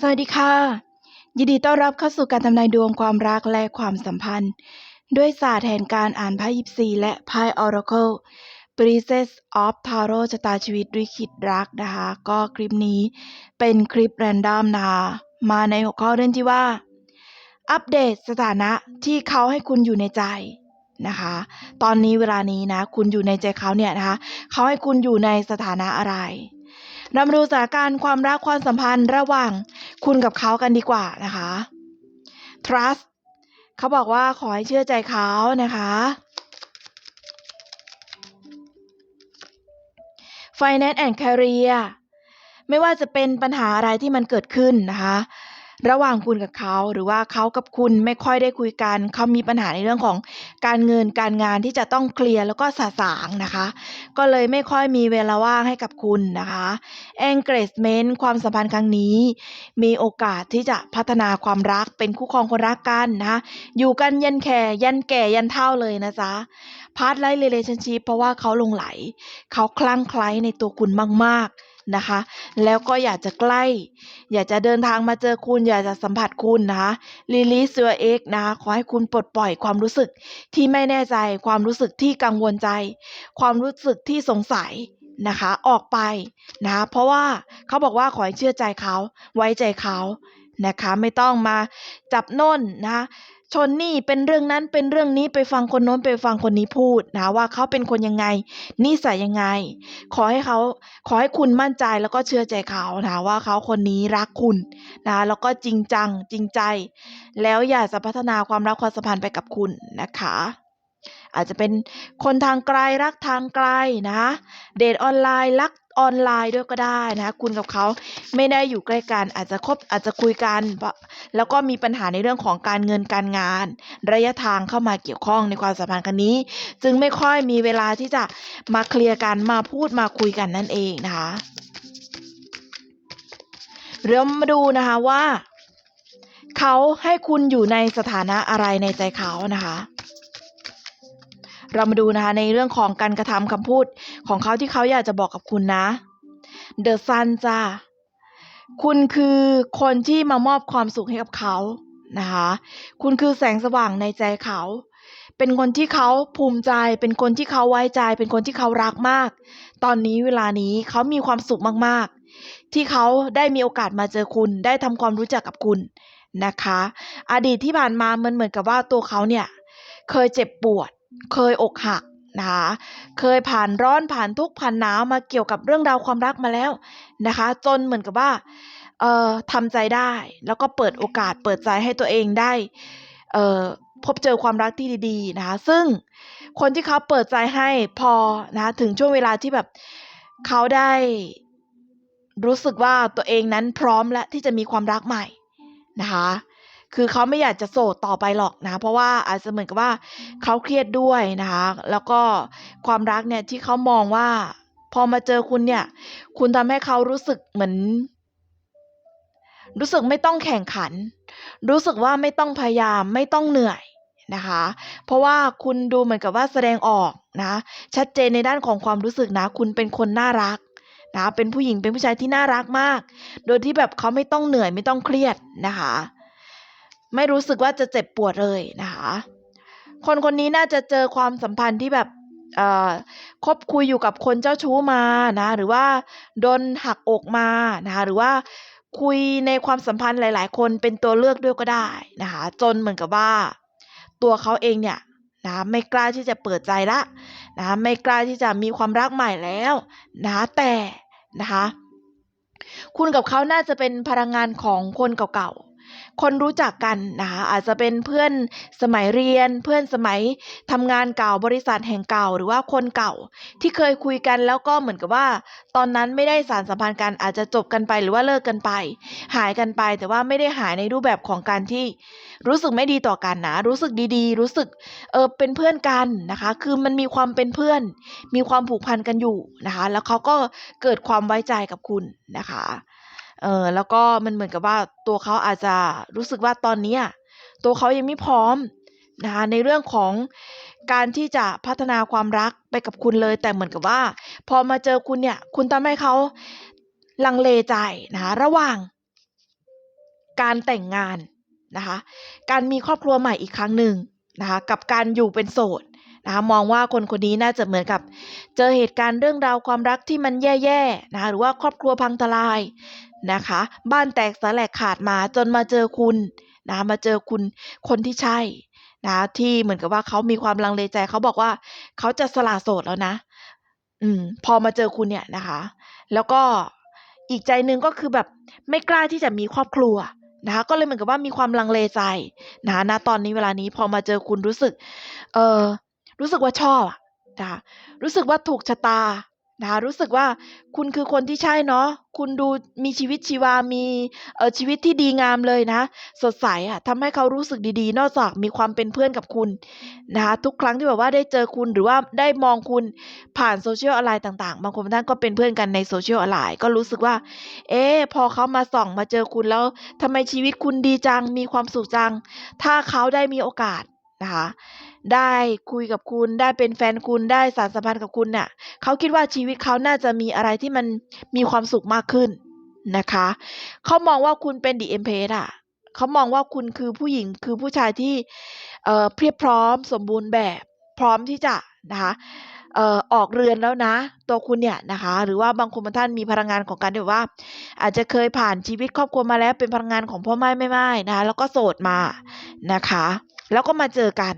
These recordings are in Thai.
สวัสดีค่ะ ยินดีต้อนรับเข้าสู่การทำนายดวงความรักและความสัมพันธ์ ด้วยศาสตร์แห่งการอ่านไพ่ยิปซีและไพ่ Oracle Princess of Tarot ชะตาชีวิตด้วยคิดรักนะคะ ก็คลิปนี้เป็นคลิปแรนดอมนะคะมาในหัวข้อเรื่องที่ว่า อัปเดตสถานะที่เขาให้คุณอยู่ในใจนะคะ ตอนนี้เวลานี้นะ คุณอยู่ในใจเขาเนี่ยนะคะ เขาให้คุณอยู่ในสถานะอะไร เรามาดูสถานการณ์ความรักความสัมพันธ์ระหว่างคุณกับเขากันดีกว่านะคะ trust เขาบอกว่าขอให้เชื่อใจเขานะคะ finance and career ไม่ว่าจะเป็นปัญหาอะไรที่มันเกิดขึ้นนะคะ ระหว่างคุณกับเขาหรือว่าเขากับคุณไม่ค่อยได้คุยกันเขามีปัญหาในเรื่องของการเงินการงานที่จะต้องเคลียร์แล้วก็สะสางนะคะ ก็เลยไม่ค่อยมีเวลาว่างให้กับคุณนะคะ engagement ความสัมพันธ์ครั้งนี้ มีโอกาสที่จะพัฒนาความรักเป็นคู่ครองคนรักกันนะคะอยู่กันยันแก่ยันแก่ยันเท่าเลยนะจ๊ะพาร์ทไลท์ relationship เพราะว่าเขาลงไหล เขาคลั่งไคล้ในตัวคุณมากๆ นะคะ แล้วก็อยากจะใกล้ อยากจะเดินทางมาเจอคุณ อยากจะสัมผัสคุณนะคะ release your ex นะคะขอให้คุณปลดปล่อยความรู้สึกที่ไม่แน่ใจ ความรู้สึกที่กังวลใจ ความรู้สึกที่สงสัยนะคะออกไปนะคะเพราะว่าเขาบอกว่าขอให้เชื่อใจเขาไว้ใจเขานะคะ ไม่ต้องมาจับโน่นนะคะ ชนนี่เป็นเรื่องนั้นเป็นเรื่องนี้ไปฟังคนโน้นไปฟังคนนี้พูดนะว่าเขาเป็นคนยังไงนิสัยยังไง ขอให้เขาขอให้คุณมั่นใจแล้วก็เชื่อใจเขานะว่าเขาคนนี้รักคุณนะแล้วก็จริงจังจริงใจ แล้วอยากจะพัฒนาความรักความสัมพันธ์ไปกับคุณนะคะ อาจจะเป็นคนทางไกลรักทางไกลนะเดทออนไลน์รัก ออนไลน์ด้วยก็ได้นะคะคุณกับเขาไม่ได้อยู่ใกล้กันอาจจะคบอาจจะคุยกัน แล้วก็มีปัญหาในเรื่องของการเงินการงาน ระยะทางเข้ามาเกี่ยวข้องในความสัมพันธ์ครั้งนี้ จึงไม่ค่อยมีเวลาที่จะมาเคลียร์กันมาพูดมาคุยกันนั่นเองนะคะเริ่มมาดูนะคะว่า เขาให้คุณอยู่ในสถานะอะไรในใจเขานะคะเรามาดูนะคะในเรื่องของการกระทำคำพูด ของเขาที่เขาอยากจะบอกกับคุณนะ The Sun จ้าคุณคือคนที่มามอบความสุขให้กับเขานะคะ คุณคือแสงสว่างในใจเขา เป็นคนที่เขาภูมิใจ เป็นคนที่เขาไว้ใจ เป็นคนที่เขารักมาก ตอนนี้เวลานี้เขามีความสุขมากๆ ที่เขาได้มีโอกาสมาเจอคุณ ได้ทำความรู้จักกับคุณนะคะ อดีตที่ผ่านมามันเหมือนกับว่าตัวเขาเนี่ย เคยเจ็บปวด เคยอกหัก นะคะเคยผ่านร้อนผ่านทุกข์ผ่านหนาวมาเกี่ยวกับเรื่องราวความรักมาแล้วนะคะ จนเหมือนกับว่าเอ่อทำใจได้ แล้วก็เปิดโอกาสเปิดใจให้ตัวเองได้เอ่อพบเจอความรักที่ดีๆนะคะ ซึ่งคนที่เขาเปิดใจให้พอนะคะถึงช่วงเวลาที่แบบเขาได้รู้สึกว่าตัวเองนั้นพร้อมแล้วที่จะมีความรักใหม่นะคะ คือเขาไม่อยากจะโสดต่อไปหรอกนะ เพราะว่าอาจจะเหมือนกับว่าเขาเครียดด้วยนะคะ แล้วก็ความรักเนี่ยที่เขามองว่า พอมาเจอคุณเนี่ย คุณทำให้เขารู้สึกเหมือน รู้สึกไม่ต้องแข่งขัน รู้สึกว่าไม่ต้องพยายามไม่ต้องเหนื่อยนะคะ เพราะว่าคุณดูเหมือนกับว่าแสดงออกนะชัดเจนในด้านของความรู้สึกนะ คุณเป็นคนน่ารักนะเป็นผู้หญิงเป็นผู้ชายที่น่ารักมาก โดยที่แบบเขาไม่ต้องเหนื่อยไม่ต้องเครียดนะคะ ไม่รู้สึกว่าจะเจ็บปวดเลยนะคะ คนคนนี้น่าจะเจอความสัมพันธ์ที่แบบคบคุยอยู่กับคนเจ้าชู้มานะหรือว่าโดนหักอกมานะคะหรือว่าคุยในความสัมพันธ์หลาย ๆ คนเป็นตัวเลือกด้วยก็ได้นะคะจนเหมือนกับว่า ตัวเขาเองเนี่ยนะไม่กล้าที่จะเปิดใจละนะไม่กล้าที่จะมีความรักใหม่แล้วนะแต่นะคะคุณกับเขาน่าจะเป็นพลังงานของคนเก่า คนรู้จักกันนะคะอาจจะเป็นเพื่อนสมัยเรียน เพื่อนสมัยทำงานเก่าบริษัทแห่งเก่าหรือว่าคนเก่า ที่เคยคุยกันแล้วก็เหมือนกับว่า ตอนนั้นไม่ได้สารสัมพันธ์กันอาจจะจบกันไปหรือว่าเลิกกันไป หายกันไปแต่ว่าไม่ได้หายในรูปแบบของการที่รู้สึกไม่ดีต่อกันนะ รู้สึกดีๆ รู้สึกเออเป็นเพื่อนกันนะคะ คือมันมีความเป็นเพื่อน มีความผูกพันกันอยู่นะคะ แล้วเขาก็เกิดความไว้ใจกับคุณนะคะ เออแล้วก็มันเหมือนกับว่าตัวเขาอาจจะรู้สึกว่าตอนนี้ตัวเขายังไม่พร้อมนะคะในเรื่องของการที่จะพัฒนาความรักไปกับคุณเลย แต่เหมือนกับว่า พอมาเจอคุณเนี่ย คุณทำให้เขาลังเลใจนะคะระหว่างการแต่งงานนะคะการมีครอบครัวใหม่อีกครั้งหนึ่งนะคะกับการอยู่เป็นโสดนะคะมองว่าคนคนนี้น่าจะเหมือนกับ เจอเหตุการณ์เรื่องราวความรักที่มันแย่ๆนะคะหรือว่าครอบครัวพังทลาย นะคะ บ้านแตกสลายขาดมาจนมาเจอคุณนะมาเจอคุณคนที่ใช่นะที่เหมือนกับว่าเขามีความลังเลใจเขาบอกว่าเขาจะสละโสดแล้วนะ อืม พอมาเจอคุณเนี่ยนะคะ แล้วก็อีกใจหนึ่งก็คือแบบไม่กล้าที่จะมีครอบครัวนะคะ ก็เลยเหมือนกับว่ามีความลังเลใจนะคะตอนนี้เวลานี้พอมาเจอคุณรู้สึก เออรู้สึกว่าชอบอะนะคะรู้สึกว่าถูกชะตา นะคะรู้สึกว่าคุณคือคนที่ใช่เนาะคุณดูมีชีวิตชีวามีเอ่อชีวิตที่ดีงามเลยนะ สดใสอะทำให้เขารู้สึกดีๆ นอกจากมีความเป็นเพื่อนกับคุณนะคะทุกครั้งที่แบบว่าได้เจอคุณหรือว่าได้มองคุณผ่านโซเชียลออนไลน์ต่างๆ บางคนบางท่านก็เป็นเพื่อนกันในโซเชียลออนไลน์ก็รู้สึกว่า เอ๊พอเขามาส่องมาเจอคุณแล้วทำไมชีวิตคุณดีจังมีความสุขจัง ถ้าเขาได้มีโอกาสนะคะ ได้คุยกับคุณ ได้เป็นแฟนคุณ ได้สานสัมพันธ์กับคุณเนี่ยเขาคิดว่าชีวิตเขาน่าจะมีอะไรที่มันมีความสุขมากขึ้นนะคะ เขามองว่าคุณเป็นดีเอ็มเพสอะเขามองว่าคุณคือผู้หญิงคือผู้ชายที่เอ่อเพียบพร้อมสมบูรณ์แบบพร้อมที่จะนะคะเอ่อออกเรือนแล้วนะ ตัวคุณเนี่ยนะคะ หรือว่าบางคนบางท่านมีพลังงานของการที่แบบว่า อาจจะเคยผ่านชีวิตครอบครัวมาแล้วเป็นพลังงานของพ่อไม้แม่ไม้นะคะแล้วก็โสดมานะคะ แล้วก็มาเจอกัน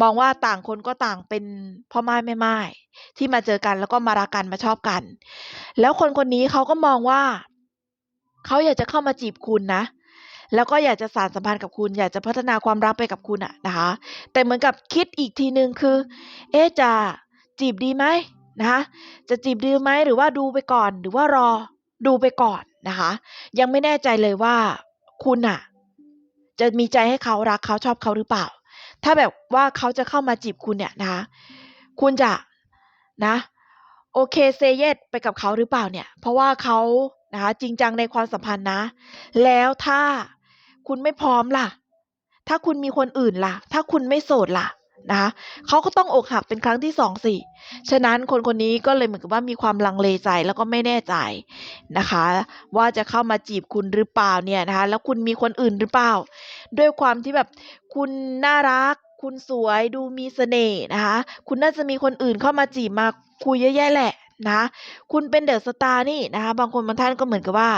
มองว่าต่างคนก็ต่างเป็นพ่อไม้แม่ไม้ที่มาเจอกันแล้วก็มารักกันมาชอบกัน แล้วคนคนนี้เขาก็มองว่าเขาอยากจะเข้ามาจีบคุณนะ แล้วก็อยากจะสานสัมพันธ์กับคุณ อยากจะพัฒนาความรักไปกับคุณอะนะคะ แต่เหมือนกับคิดอีกทีหนึ่งคือ เอ๊ะจะจีบดีไหมนะคะจะจีบดีไหมหรือว่าดูไปก่อน หรือว่ารอดูไปก่อนนะคะ ยังไม่แน่ใจเลยว่าคุณอะจะมีใจให้เขารักเขาชอบเขาหรือเปล่า ถ้าแบบว่าเขาจะเข้ามาจีบคุณเนี่ยนะคะคุณจะนะโอเคเซเยสไปกับเขาหรือเปล่าเนี่ย เพราะว่าเขานะคะจริงจังในความสัมพันธ์นะ แล้วถ้าคุณไม่พร้อมล่ะ ถ้าคุณมีคนอื่นล่ะ ถ้าคุณไม่โสดล่ะ นะคะเขาก็ต้องอกหักเป็นครั้งที่สองสิฉะนั้นคนคนนี้ก็เลยเหมือนกับว่ามีความลังเลใจแล้วก็ไม่แน่ใจนะคะ ว่าจะเข้ามาจีบคุณหรือเปล่าเนี่ยนะคะแล้วคุณมีคนอื่นหรือเปล่า ด้วยความที่แบบคุณน่ารัก คุณสวยดูมีเสน่ห์นะคะคุณน่าจะมีคนอื่นเข้ามาจีบมาคุยเยอะแยะแหละนะคุณเป็นเดอะสตาร์นี่นะคะบางคนบางท่านก็เหมือนกับว่า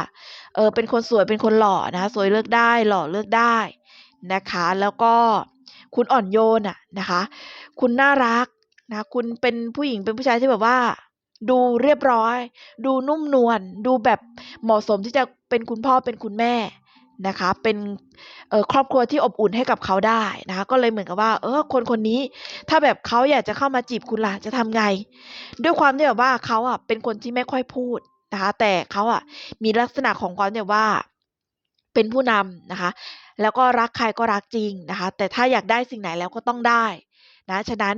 เออเป็นคนสวยเป็นคนหล่อนะคะสวยเลือกได้หล่อเลือกได้นะคะ แล้วก็ คุณอ่อนโยนอะนะคะ คุณน่ารักนะคุณเป็นผู้หญิงเป็นผู้ชายที่แบบว่า ดูเรียบร้อย ดูนุ่มนวลดูแบบเหมาะสมที่จะเป็นคุณพ่อเป็นคุณแม่นะคะเป็นครอบครัวที่อบอุ่นให้กับเขาได้นะคะก็เลยเหมือนกับว่าเออคนคนนี้ถ้าแบบเขาอยากจะเข้ามาจีบคุณล่ะจะทำไง ด้วยความที่แบบว่าเขาอะเป็นคนที่ไม่ค่อยพูดนะคะแต่เขาอะมีลักษณะของความที่ว่าเป็นผู้นำนะคะ แล้วก็รักใครก็รักจริงนะคะ แต่ถ้าอยากได้สิ่งไหนแล้วก็ต้องได้นะฉะนั้น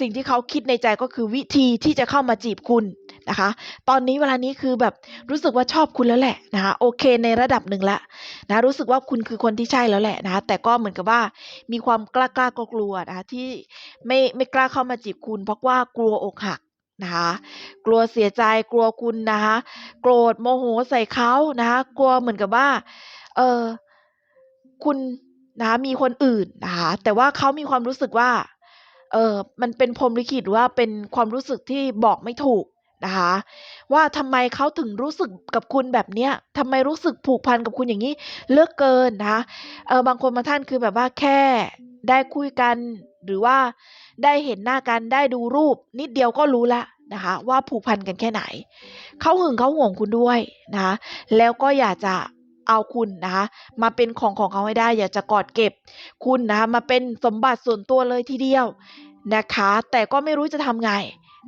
สิ่งที่เขาคิดในใจก็คือวิธีที่จะเข้ามาจีบคุณนะคะ ตอนนี้เวลานี้คือแบบรู้สึกว่าชอบคุณแล้วแหละนะคะโอเคในระดับหนึ่งละนะรู้สึกว่าคุณคือคนที่ใช่แล้วแหละนะคะแต่ก็เหมือนกับว่ามีความกล้ากล้ากลัวๆนะคะที่ไม่ไม่กล้าเข้ามาจีบคุณ เพราะว่ากลัวอกหักนะคะกลัวเสียใจกลัวคุณนะคะโกรธโมโหใส่เขานะคะกลัวเหมือนกับว่าเออ คุณนะคะมีคนอื่นนะคะแต่ว่าเขามีความรู้สึกว่าเออมันเป็นพรมลิขิตหรือว่าเป็นความรู้สึกที่บอกไม่ถูกนะคะว่าทำไมเขาถึงรู้สึกกับคุณแบบเนี้ยทำไมรู้สึกผูกพันกับคุณอย่างนี้เลือกเกินนะคะเออบางคนบางท่านคือแบบว่าแค่ได้คุยกันหรือว่าได้เห็นหน้ากันได้ดูรูปนิดเดียวก็รู้ละนะคะว่าผูกพันกันแค่ไหน เขาหึงเขาห่วงคุณด้วยนะคะแล้วก็อยากจะ เอาคุณนะคะมาเป็นของของเขาให้ได้ อยากจะกอดเก็บคุณนะคะมาเป็นสมบัติส่วนตัวเลยทีเดียวนะคะ แต่ก็ไม่รู้จะทำไง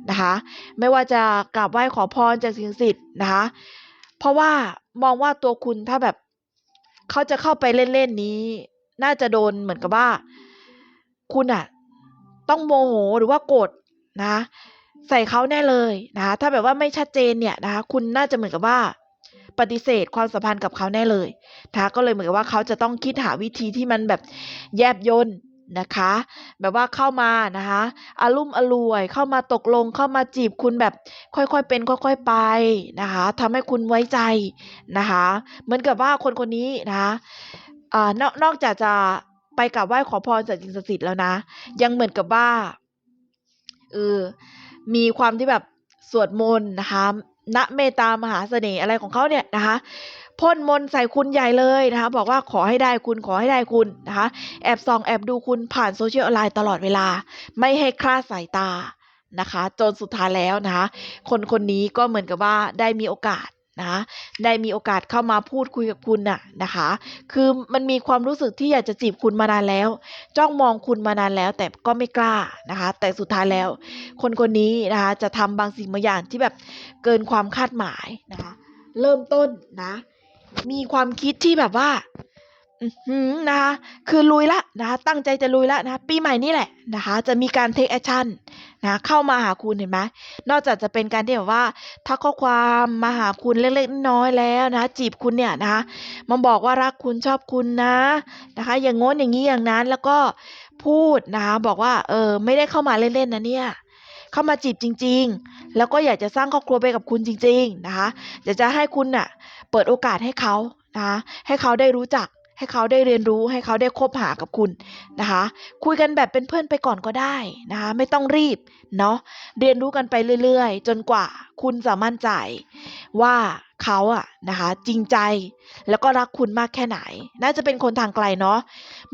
นะคะ ไม่ว่าจะกราบไหว้ขอพรจากสิ่งศักดิ์สิทธิ์นะคะเพราะว่ามองว่าตัวคุณถ้าแบบเขาจะเข้าไปเล่นๆนี้ น่าจะโดนเหมือนกับว่า คุณอะต้องโมโหหรือว่าโกรธนะ ใส่เขาแน่เลยนะคะถ้าแบบว่าไม่ชัดเจนเนี่ยนะคะคุณน่าจะเหมือนกับว่า ปฏิเสธความสัมพันธ์กับเขาแน่เลยนะคะก็เลยเหมือนกับว่าเขาจะต้องคิดหาวิธีที่มันแบบแยบยนนะคะ แบบว่าเข้ามานะคะอารุ่มอร่วยเข้ามาตกลงเข้ามาจีบคุณแบบค่อยๆเป็น ค่อย ๆไปนะคะทำให้คุณไว้ใจนะคะ เหมือนกับว่าคนคนนี้นะคะอนอกนอกจากจะไปกราบไหว้ขอพรจากสิ่งศักดิ์สิทธิ์แล้วนะ ยังเหมือนกับว่าเออมีความที่แบบสวดมนต์นะคะ ณเมตตามหาเสน่ห์อะไรของเขาเนี่ยนะคะพ่นมนใส่คุณใหญ่เลยนะคะบอกว่าขอให้ได้คุณขอให้ได้คุณนะคะแอบส่องแอบดูคุณผ่านโซเชียลออนไลน์ตลอดเวลา ไม่ให้คลาดสายตานะคะ จนสุดท้ายแล้วนะคะ คนคนนี้ก็เหมือนกับว่าได้มีโอกาส นะได้มีโอกาสเข้ามาพูดคุยกับคุณน่ะนะคะ คือมันมีความรู้สึกที่อยากจะจีบคุณมานานแล้ว จ้องมองคุณมานานแล้ว แต่ก็ไม่กล้านะคะ แต่สุดท้ายแล้ว คนคนนี้นะคะจะทำบางสิ่งบางอย่างที่แบบเกินความคาดหมายนะคะ เริ่มต้นนะ มีความคิดที่แบบว่า อือหือนะคะคือลุยละนะคะตั้งใจจะลุยละนะะปีใหม่นี่แหละนะคะจะมีการ take action นะเข้ามาหาคุณเห็นไหมนอกจากจะเป็นการที่แบบว่าทักข้อความมาหาคุณเล็กๆน้อยๆแล้วนะจีบคุณเนี่ยนะคะมาบอกว่ารักคุณชอบคุณนะนะคะ อย่างง้นอย่างนี้อย่างนั้นแล้วก็พูดนะคะบอกว่าเออไม่ได้เข้ามาเล่นๆนะเนี่ยเข้ามาจีบจริง ๆ แล้วก็อยากจะสร้างครอบครัวไปกับคุณจริง ๆนะคะอยากจะให้คุณน่ะเปิดโอกาสให้เขานะคะให้เขาได้รู้จัก ให้เขาได้เรียนรู้ให้เขาได้คบหากับคุณนะคะ คุยกันแบบเป็นเพื่อนไปก่อนก็ได้นะคะ ไม่ต้องรีบเนาะเรียนรู้กันไปเรื่อยๆ จนกว่าคุณจะมั่นใจว่าเขาอะนะคะจริงใจแล้วก็รักคุณมากแค่ไหน น่าจะเป็นคนทางไกลเนาะ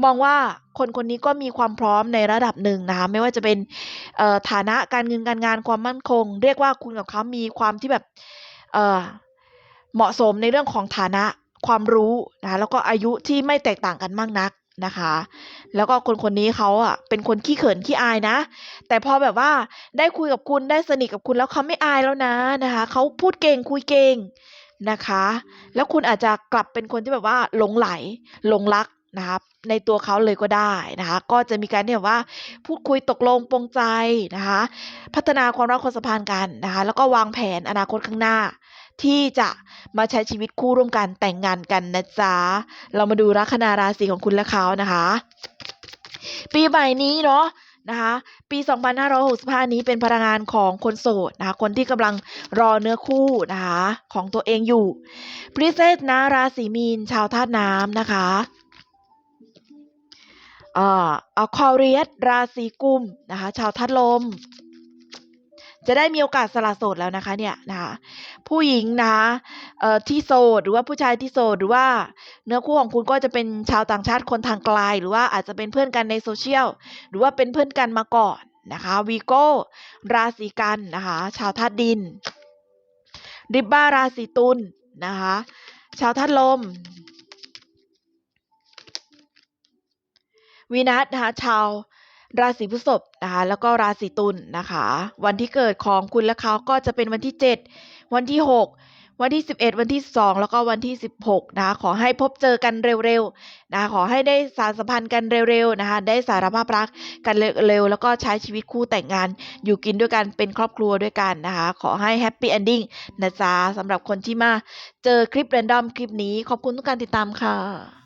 มองว่าคนคนนี้ก็มีความพร้อมในระดับหนึ่งนะคะไม่ว่าจะเป็นฐานะการเงินการงานความมั่นคง เรียกว่าคุณกับเขามีความที่แบบเเหมาะสมในเรื่องของฐานะ ความรู้นะคะแล้วก็อายุที่ไม่แตกต่างกันมากนักนะคะ แล้วก็คนคนนี้เขาอะเป็นคนขี้เขินขี้อายนะ แต่พอแบบว่าได้คุยกับคุณได้สนิทกับคุณแล้วเขาไม่อายแล้วนะนะคะเขาพูดเก่งคุยเก่งนะคะ แล้วคุณอาจจะกลับเป็นคนที่แบบว่าหลงไหลหลงรักนะคะในตัวเขาเลยก็ได้นะคะ ก็จะมีการที่แบบว่าพูดคุยตกลงปรงใจนะคะ พัฒนาความรักความสัมพันธ์กันนะคะ แล้วก็วางแผนอนาคตข้างหน้า ที่จะมาใช้ชีวิตคู่ร่วมกันแต่งงานกันนะจ๊ะ เรามาดูลัคนาราศีของคุณและเขานะคะ ปีใหม่นี้เนาะนะคะ ปี 2565 นี้เป็นพลังงานของคนโสดนะคะ คนที่กำลังรอเนื้อคู่นะคะ ของตัวเองอยู่พริเซสนะราศีมีน ชาวธาตุน้ำนะคะอ่าอควาเรียสราศีกุมนะคะ ชาวธาตุลม จะได้มีโอกาสสละโสดแล้วนะคะเนี่ยนะคะผู้หญิงนะคะเอ่อที่โสดหรือว่าผู้ชายที่โสดหรือว่า เนื้อคู่ของคุณก็จะเป็นชาวต่างชาติคนทางไกลหรือว่าอาจจะเป็นเพื่อนกันในโซเชียลหรือว่าเป็นเพื่อนกันมาก่อนนะคะวีโก้ราศีกันนะคะชาวธาตุดิน ริบบ้าราศีตุลนะคะชาวธาตุลมวีนัสนะคะชาว ราศีพฤษภนะคะ แล้วก็ราศีตุลนะคะ วันที่เกิดของคุณและเขาก็จะเป็นวันที่ 7 วันที่ 6 วันที่ 11 วันที่ 2 แล้วก็วันที่ 16 นะคะขอให้พบเจอกันเร็วๆนะคะขอให้ได้สารสัมพันธ์กันเร็วๆนะคะ ได้สารภาพรักกันเร็วๆแล้วก็ใช้ชีวิตคู่แต่งงาน อยู่กินด้วยกันเป็นครอบครัวด้วยกันนะคะ ขอให้แฮปปี้เอนดิ้งนะจ๊ะสำหรับคนที่มาเจอคลิปเรนดอมคลิปนี้ขอบคุณทุกการติดตามค่ะ